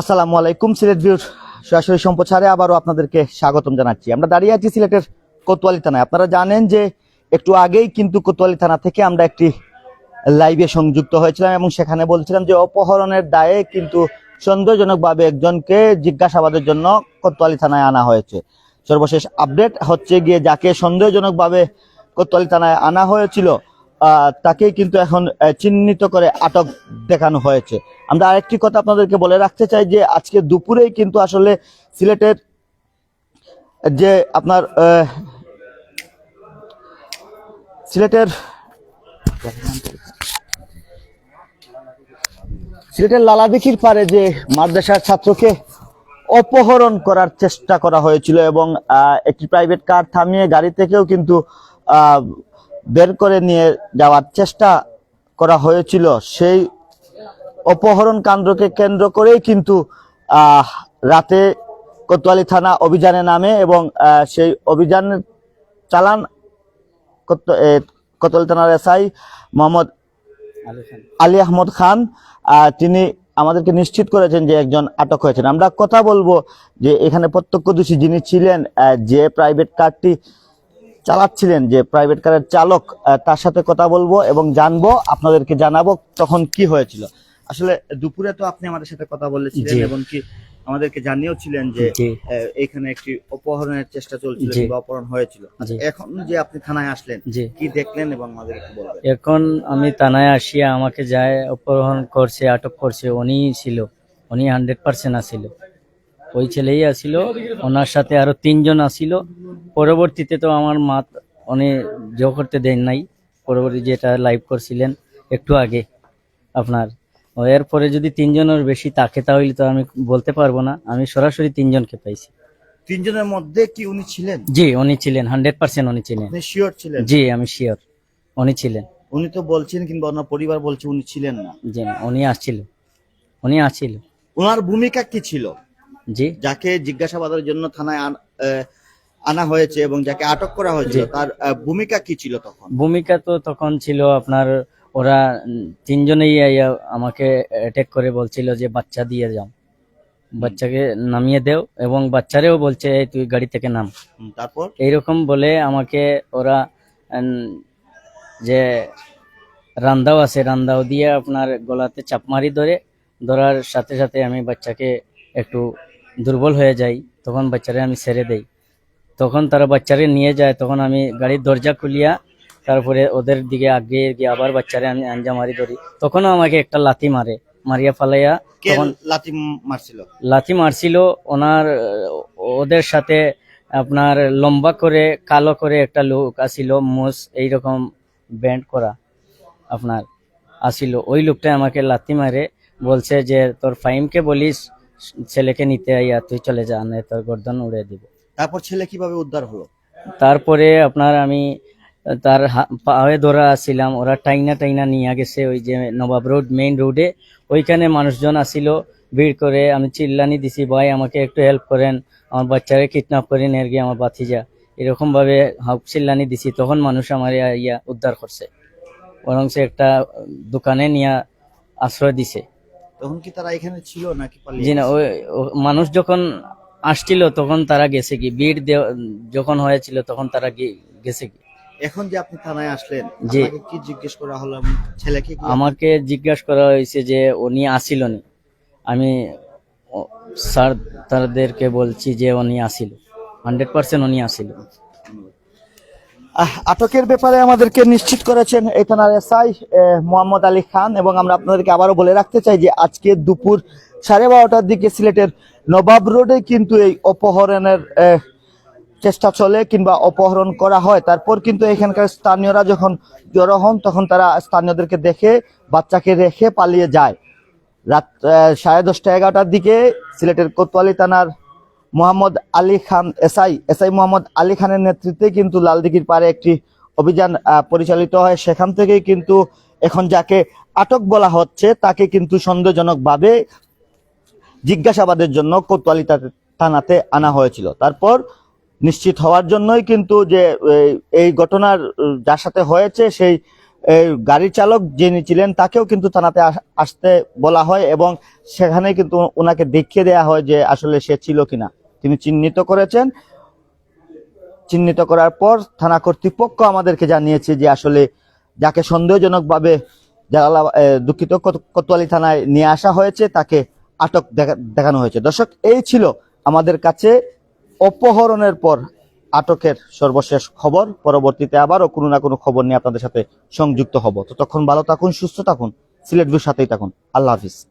আসসালামু আলাইকুম, সিলেট ভিউর সরাসরি সম্প্রচারে আবারও আপনাদেরকে স্বাগতম জানাচ্ছি। আমরা দাঁড়িয়ে আছি সিলেটের কোতোয়ালি থানায়। আপনারা জানেন যে একটু আগেই কিন্তু কোতোয়ালি থানা থেকে আমরা একটি লাইভে সংযুক্ত হয়েছিলাম এবং সেখানে বলছিলাম যে অপহরণের দায়ে কিন্তু সন্দেহজনকভাবে একজনকে জিজ্ঞাসাবাদের জন্য কোতোয়ালি থানায় আনা হয়েছে। সর্বশেষ আপডেট হচ্ছে গিয়ে যাকে সন্দেহজনকভাবে কোতোয়ালি থানায় আনা হয়েছিল তাকেই কিন্তু এখন চিহ্নিত করে আটক দেখানো হয়েছে। আমরা আরেকটি কথা আপনাদেরকে বলে রাখতে চাই যে, আজকে দুপুরেই কিন্তু আসলে সিলেটের যে আপনার সিলেটের সিলেটের লালাদিঘির পারে যে মাদ্রাসার ছাত্রকে অপহরণ করার চেষ্টা করা হয়েছিল এবং একটি প্রাইভেট কার থামিয়ে গাড়ি থেকেও কিন্তু বের করে নিয়ে যাওয়ার চেষ্টা করা হয়েছিল। সেই অপহরণ কাণ্ডকে কেন্দ্র করেই কিন্তু রাতে কোতোয়ালি থানা অভিযানে নামে এবং সেই অভিযান চালান কোতোয়ালি থানার এসআই মোহাম্মদ আলী আহমদ খান তিনি আমাদেরকে নিশ্চিত করেছেন যে একজন আটক হয়েছেন। আমরা কথা বলব যে এখানে প্রত্যক্ষদর্শী যিনি ছিলেন যে প্রাইভেট কারটি চালাচ্ছিলেন যে প্রাইভেট কারের চালক তার সাথে কথা বলব এবং জানব আপনাদেরকে জানাব তখন কি হয়েছিল। আসলে দুপুরে তো আপনি আমাদের সাথে কথা বলেছিলেন এবং কি আমাদেরকে জানিয়েও ছিলেন যে এখানে একটি অপহরণের চেষ্টা চলছিল বা অপহরণ হয়েছিল। এখন যে আপনি থানায় আসলেন কি দেখলেন এবং আমাদের একটু বলবেন? এখন আমি থানায় আসিয়া আমাকে যায় অপহরণ করছে আটক করছে উনি ছিল উনি হান্ড্রেড পার্সেন্ট আসিল ওই ছেলেই আসিল ওনার সাথে আরও তিনজন আসিল। পরবর্তীতে তো আমার মা উনি জো করতে দেন নাই। পরবর্তী যেটা লাইভ করছিলেন একটু আগে আপনার। ও এরপরে যদি তিনজনের বেশি তাকে তাহলে তো আমি বলতে পারব না আমি সরাসরি তিনজনকে পাইছি। তিনজনের মধ্যে কি উনি ছিলেন? জি উনি ছিলেন হান্ড্রেড পার্সেন্ট উনি ছিলেন। শিওর ছিলেন? জি আমি শিওর উনি ছিলেন। উনি তো বলছেন কিংবা ওনার পরিবার বলছে উনি ছিলেন না। জি না, উনি আসছিল উনি আসছিল। ওনার ভূমিকা কি ছিল? জি। যাকে জিজ্ঞাসাবাদের জন্য থানায় আন- হয়েছে এবং যাকে আটক করা হয়েছে তার ভূমিকা কি ছিল তখন? ভূমিকা তো তখন ছিল আপনার ওরা তিনজনেই আমাকে অ্যাটেক করে বলছিল যে বাচ্চা দিয়ে যাও। বাচ্চাকে নামিয়ে দেও এবং বাচ্চারেও বলছে তুই গাড়ি থেকে নাম। তারপর? এইরকম বলে আমাকে ওরা যে রান্দাও আছে রান্দাও দিয়ে আপনার গলাতে চাপ মারি ধরে ধরার সাথে সাথে আমি বাচ্চাকে একটু দুর্বল হয়ে যাই তখন বাচ্চারে আমি ছেড়ে দেই। তখন তারা বাচ্চারে নিয়ে যায় তখন আমি গাড়ির দরজা খুলিয়া তারপরে ওদের দিকে আগে গিয়ে আবার বাচ্চারে আমি আঞ্জা মারি ধরি। তখনও আমাকে একটা লাথি মারে মারিয়া ফালাইয়া তখন লাথি মারছিল? লাথি মারছিল ওনার ওদের সাথে আপনার লম্বা করে কালো করে একটা লোক আসিল মোস এইরকম ব্যান্ড করা আপনার আসিল। ওই লোকটা আমাকে লাথি মারে বলছে যে তোর ফাইমকে বলিস ছেলেকে নিতে আইয়া তুই চলে যা না তোর গর্দন উড়ে দিব। তারপর ছেলে কীভাবে উদ্ধার হলো? তারপরে আপনার আমি তার পায়ে ধরা ছিলাম ওরা টাইনা টাইনা নিয়ে গেছে ওই যে নবাব রোড মেইন রোডে। ওইখানে মানুষজন আসিল ভিড় করে আমি চিল্লানি দিছি ভাই আমাকে একটু হেল্প করেন আমার বাচ্চাকে কিডন্যাপ করে নিয়ে গিয়ে আমার বাতিজা এরকম ভাবে হাউক চিল্লানি দিছি তখন মানুষ আমার ইয়া উদ্ধার করছে। বরং সে একটা দোকানে নিয়ে আশ্রয় দিছে। তখন কি তারা এখানে ছিল নাকি পালিয়ে জি না ওই ও- মানুষ যখন আসছিল তখন তারা গেছে কি? ভিড় যখন হয়েছিল তখন তারা গেছে কি? এখন যে আপনি থানায় আসলেন জি। আপনাকে কি জিজ্ঞেস করা হলো? ছেলেকে আমাকে জিজ্ঞেস করা হয়েছে যে উনি আসিল নি। আমি স্যার তাদেরকে বলছি যে উনি আসিল। হান্ড্রেড পার্সেন্ট উনি আসিল। আটকের ব্যাপারে আমাদেরকে নিশ্চিত করেছেন এই থানার এসআই মোহাম্মদ আলী খান, এবং আমরা আপনাদেরকে আবারও বলে রাখতে চাই যে আজকে দুপুর সাড়ে বারোটার দিকে সিলেটের নবাব রোডে কিন্তু এই অপহরণের চেষ্টা চলে কিংবা অপহরণ করা হয়। তারপর কিন্তু এখানকার স্থানীয়রা যখন জড়ো হন, তখন তারা স্থানীয়দেরকে দেখে, বাচ্চাকে রেখে পালিয়ে যায়। রাত সাড়ে দশটা এগারোটার দিকে সিলেটের কোতোয়ালি থানার মোহাম্মদ আলী খান এসআই। এসআই মোহাম্মদ আলী খানের নেতৃত্বে কিন্তু লালদিঘির পারে একটি অভিযান পরিচালিত হয়। সেখান থেকেই কিন্তু এখন যাকে আটক বলা হচ্ছে, তাকে কিন্তু সন্দেহজনকভাবে জিজ্ঞাসাবাদের জন্য কোতোয়ালি থানাতে আনা হয়েছিল। তারপর নিশ্চিত হওয়ার জন্যই কিন্তু যে এই- ঘটনার, যার সাথে হয়েছে, সেই গাড়ির চালক যিনি ছিলেন, তাকেও কিন্তু থানাতে আসতে বলা হয় এবং সেখানে কিন্তু ওনাকে দেখিয়ে দেওয়া হয় যে আসলে সে ছিল কিনা। তিনি চিহ্নিত করেছেন। চিহ্নিত করার পর থানা কর্তৃপক্ষ আমাদেরকে জানিয়েছে যে আসলে যাকে সন্দেহজনকভাবে জালালা দুঃখিত কোতোয়ালি থানায় নিয়ে আসা হয়েছে, তাকে আটক দেখা- দেখানো হয়েছে। দর্শক, এই ছিল আমাদের কাছে অপহরণের পর আটকের সর্বশেষ খবর। পরবর্তীতে আবারও কোনো না কোনো খবর নিয়ে আপনাদের সাথে সংযুক্ত হব। ততক্ষণ ভালো থাকুন, সুস্থ থাকুন, সিলেট সাথেই থাকুন। আল্লাহ হাফিজ।